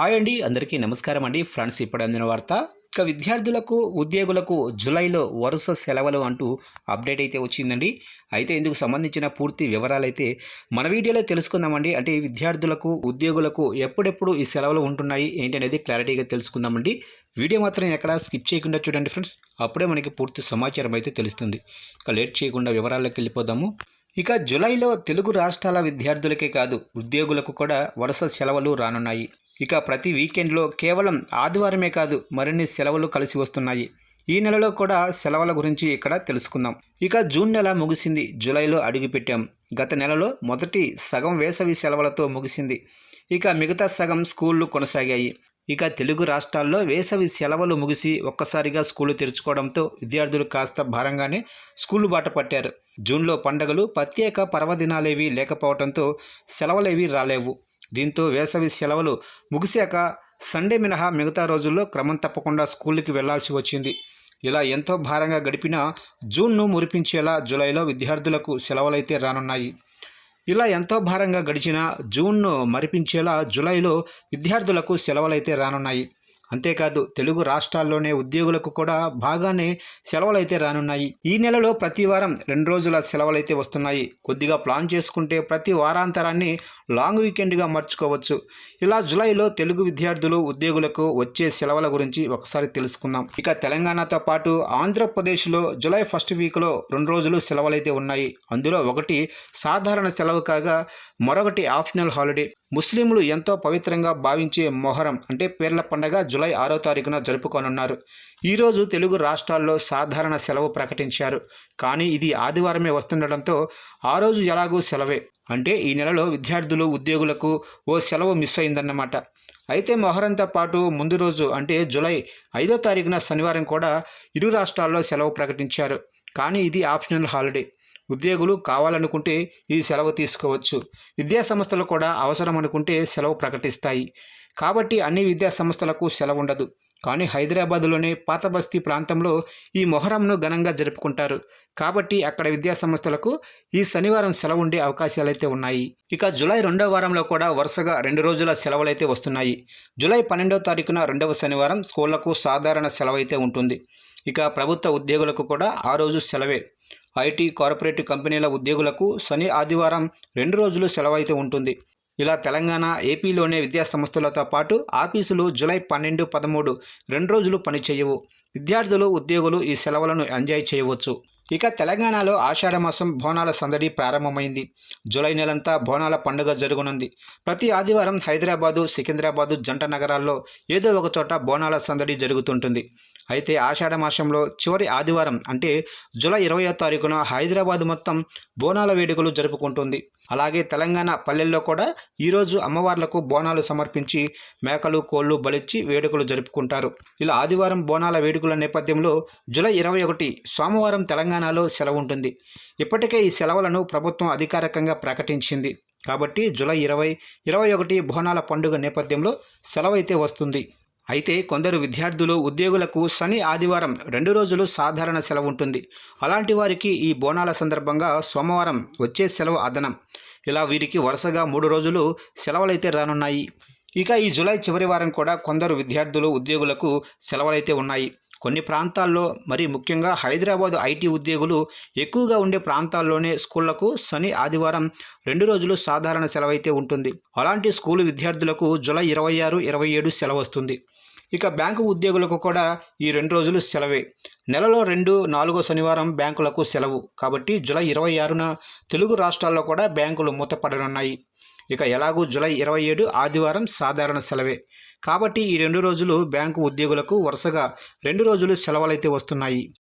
Hi అండి అందరికీ నమస్కారం అండి. ఫ్రెండ్స్ ఇప్పుడు అందిన వార్త ఇక విద్యార్థులకు ఉద్యోగులకు జూలైలో వరుస సెలవులు అంటూ అప్డేట్ అయితే వచ్చిందండి. అయితే ఇందుకు సంబంధించిన పూర్తి వివరాలు అయితే మన వీడియోలో తెలుసుకుందామండి. అంటే విద్యార్థులకు ఉద్యోగులకు ఎప్పుడెప్పుడు ఈ సెలవులు ఉంటున్నాయి ఏంటి అనేది క్లారిటీగా తెలుసుకుందామండి. వీడియో మాత్రం ఎక్కడ స్కిప్ చేయకుండా చూడండి ఫ్రెండ్స్. అప్పుడే మనకి పూర్తి సమాచారం అయితే తెలుస్తుంది. ఇక లేట్ చేయకుండా వివరాల్లోకి వెళ్ళిపోదాము. ఇక జులైలో తెలుగు రాష్ట్రాల విద్యార్థులకే కాదు ఉద్యోగులకు కూడా వరుస సెలవులు రానున్నాయి. ఇక ప్రతి వీకెండ్లో కేవలం ఆదివారమే కాదు మరిన్ని సెలవులు కలిసి వస్తున్నాయి. ఈ నెలలో కూడా సెలవుల గురించి ఇక్కడ తెలుసుకుందాం. ఇక జూన్ నెల ముగిసింది జూలైలో అడుగుపెట్టాం. గత నెలలో మొదటి సగం వేసవి సెలవులతో ముగిసింది. ఇక మిగతా సగం స్కూళ్ళు కొనసాగాయి. ఇక తెలుగు రాష్ట్రాల్లో వేసవి సెలవులు ముగిసి ఒక్కసారిగా స్కూళ్ళు తెరుచుకోవడంతో విద్యార్థులు కాస్త భారంగానే స్కూలు బాట పట్టారు. జూన్లో పండగలు ప్రత్యేక పర్వదినాలేవి లేకపోవడంతో సెలవులేవి రాలేవు. దీంతో వేసవి సెలవులు ముగిశాక సండే మినహా మిగతా రోజుల్లో క్రమం తప్పకుండా స్కూల్కి వెళ్ళాల్సి వచ్చింది. ఇలా ఎంతో భారంగా గడిపినా జూన్ను మురిపించేలా జూలైలో విద్యార్థులకు సెలవులైతే రానున్నాయి. ఇలా ఎంతో భారంగా గడిచిన జూన్ను మరిపించేలా జూలైలో విద్యార్థులకు సెలవులైతే రానున్నాయి. అంతేకాదు తెలుగు రాష్ట్రాల్లోనే ఉద్యోగులకు కూడా బాగానే సెలవులైతే రానున్నాయి. ఈ నెలలో ప్రతి వారం రెండు రోజుల సెలవులైతే వస్తున్నాయి. కొద్దిగా ప్లాన్ చేసుకుంటే ప్రతి వారాంతరాన్ని లాంగ్ వీకెండ్గా మార్చుకోవచ్చు. ఇలా జులైలో తెలుగు విద్యార్థులు ఉద్యోగులకు వచ్చే సెలవుల గురించి ఒకసారి తెలుసుకుందాం. ఇక తెలంగాణతో పాటు ఆంధ్రప్రదేశ్లో జులై ఫస్ట్ వీక్లో రెండు రోజులు సెలవులైతే ఉన్నాయి. అందులో ఒకటి సాధారణ సెలవు కాగా మరొకటి ఆప్షనల్ హాలిడే. ముస్లింలు ఎంతో పవిత్రంగా భావించే మొహరం అంటే పేర్ల పండగ జులై ఆరో తారీఖున జరుపుకోనున్నారు. ఈరోజు తెలుగు రాష్ట్రాల్లో సాధారణ సెలవు ప్రకటించారు. కానీ ఇది ఆదివారమే వస్తుండటంతో ఆ రోజు ఎలాగూ సెలవే. అంటే ఈ నెలలో విద్యార్థులు ఉద్యోగులకు ఓ సెలవు మిస్ అయిందన్నమాట. అయితే మొహరంతో పాటు ముందు రోజు అంటే జులై ఐదో తారీఖున శనివారం కూడా ఇరు రాష్ట్రాల్లో సెలవు ప్రకటించారు. కానీ ఇది ఆప్షనల్ హాలిడే. ఉద్యోగులు కావాలనుకుంటే ఈ సెలవు తీసుకోవచ్చు. విద్యా సంస్థలు కూడా అవసరం అనుకుంటే సెలవు ప్రకటిస్తాయి. కాబట్టి అన్ని విద్యా సంస్థలకు సెలవు ఉండదు. కానీ హైదరాబాదులోనే పాత బస్తీ ప్రాంతంలో ఈ మొహరంను ఘనంగా జరుపుకుంటారు. కాబట్టి అక్కడ విద్యా సంస్థలకు ఈ శనివారం సెలవు ఉండే అవకాశాలైతే ఉన్నాయి. ఇక జూలై రెండో వారంలో కూడా వరుసగా రెండు రోజుల సెలవులైతే వస్తున్నాయి. జూలై పన్నెండో తారీఖున రెండవ శనివారం స్కూళ్ళకు సాధారణ సెలవైతే ఉంటుంది. ఇక ప్రభుత్వ ఉద్యోగులకు కూడా ఆ రోజు సెలవే. ఐటీ కార్పొరేట్ కంపెనీల ఉద్యోగులకు శని ఆదివారం రెండు రోజులు సెలవైతే ఉంటుంది. ఇలా తెలంగాణ ఏపీలోనే విద్యాసంస్థలతో పాటు ఆఫీసులు జూలై పన్నెండు పదమూడు రెండు రోజులు పనిచేయవు. విద్యార్థులు ఉద్యోగులు ఈ సెలవులను ఎంజాయ్ చేయవచ్చు. ఇక తెలంగాణలో ఆషాఢ మాసం బోనాల సందడి ప్రారంభమైంది. జూలై నెలంతా బోనాల పండుగ జరుగునుంది. ప్రతి ఆదివారం హైదరాబాదు సికింద్రాబాదు జంట నగరాల్లో ఏదో ఒక చోట బోనాల సందడి జరుగుతుంటుంది. అయితే ఆషాఢ మాసంలో చివరి ఆదివారం అంటే జూలై ఇరవయో తారీఖున హైదరాబాద్ మొత్తం బోనాల వేడుకలు జరుపుకుంటుంది. అలాగే తెలంగాణ పల్లెల్లో కూడా ఈరోజు అమ్మవార్లకు బోనాలు సమర్పించి మేకలు కోళ్ళు బలిచ్చి వేడుకలు జరుపుకుంటారు. ఇలా ఆదివారం బోనాల వేడుకల నేపథ్యంలో జూలై ఇరవై ఒకటి సోమవారం తెలంగాణ తెలంగాణలో సెలవు ఉంటుంది ఇప్పటికే ఈ సెలవులను ప్రభుత్వం అధికారికంగా ప్రకటించింది. కాబట్టి జూలై ఇరవై ఇరవై ఒకటి బోనాల పండుగ నేపథ్యంలో సెలవు అయితే వస్తుంది. అయితే కొందరు విద్యార్థులు ఉద్యోగులకు శని ఆదివారం రెండు రోజులు సాధారణ సెలవు ఉంటుంది అలాంటి వారికి ఈ బోనాల సందర్భంగా సోమవారం వచ్చే సెలవు అదనం. ఇలా వీరికి వరుసగా మూడు రోజులు సెలవులైతే రానున్నాయి. ఇక ఈ జులై చివరి వారం కూడా కొందరు విద్యార్థులు ఉద్యోగులకు సెలవులైతే ఉన్నాయి. కొన్ని ప్రాంతాల్లో మరి ముఖ్యంగా హైదరాబాద్ ఐటీ ఉద్యోగులు ఎక్కువగా ఉండే ప్రాంతాల్లోనే స్కూళ్ళకు శని ఆదివారం రెండు రోజులు సాధారణ సెలవైతే ఉంటుంది. అలాంటి స్కూలు విద్యార్థులకు జులై ఇరవై ఆరు ఇరవై ఏడు సెలవు వస్తుంది ఇక బ్యాంకు ఉద్యోగులకు కూడా ఈ రెండు రోజులు సెలవే. నెలలో రెండు నాలుగో శనివారం బ్యాంకులకు సెలవు. కాబట్టి జులై ఇరవై ఆరున తెలుగు రాష్ట్రాల్లో కూడా బ్యాంకులు మూతపడనున్నాయి. ఇక ఎలాగూ జూలై ఇరవై ఏడు ఆదివారం సాధారణ సెలవే. కాబట్టి ఈ రెండు రోజులు బ్యాంకు ఉద్యోగులకు వరుసగా రెండు రోజులు సెలవులైతే వస్తున్నాయి.